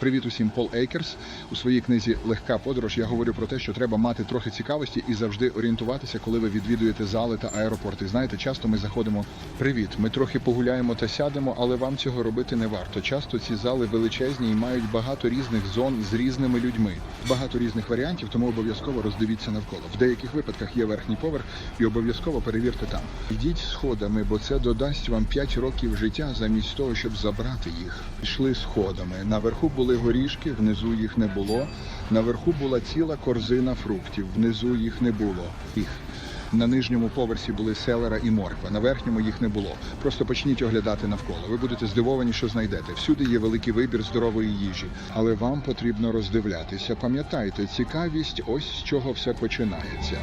Привіт усім, Пол Ейкерс. У своїй книзі Легка подорож я говорю про те, що треба мати трохи цікавості і завжди орієнтуватися, коли ви відвідуєте зали та аеропорти. Знаєте, часто ми заходимо. Привіт, ми трохи погуляємо та сядемо, але вам цього робити не варто. Часто ці зали величезні і мають багато різних зон з різними людьми. Багато різних варіантів, тому обов'язково роздивіться навколо. В деяких випадках є верхній поверх, і обов'язково перевірте там. Йдіть сходами, бо це додасть вам 5 років життя замість того, щоб забрати їх. Йшли сходами. Наверху були горішки, внизу їх не було. Наверху була ціла корзина фруктів, внизу їх не було. Їх. На нижньому поверсі були селера і морква, на верхньому їх не було. Просто почніть оглядати навколо. Ви будете здивовані, що знайдете. Всюди є великий вибір здорової їжі, але вам потрібно роздивлятися. Пам'ятайте, цікавість ось з чого все починається.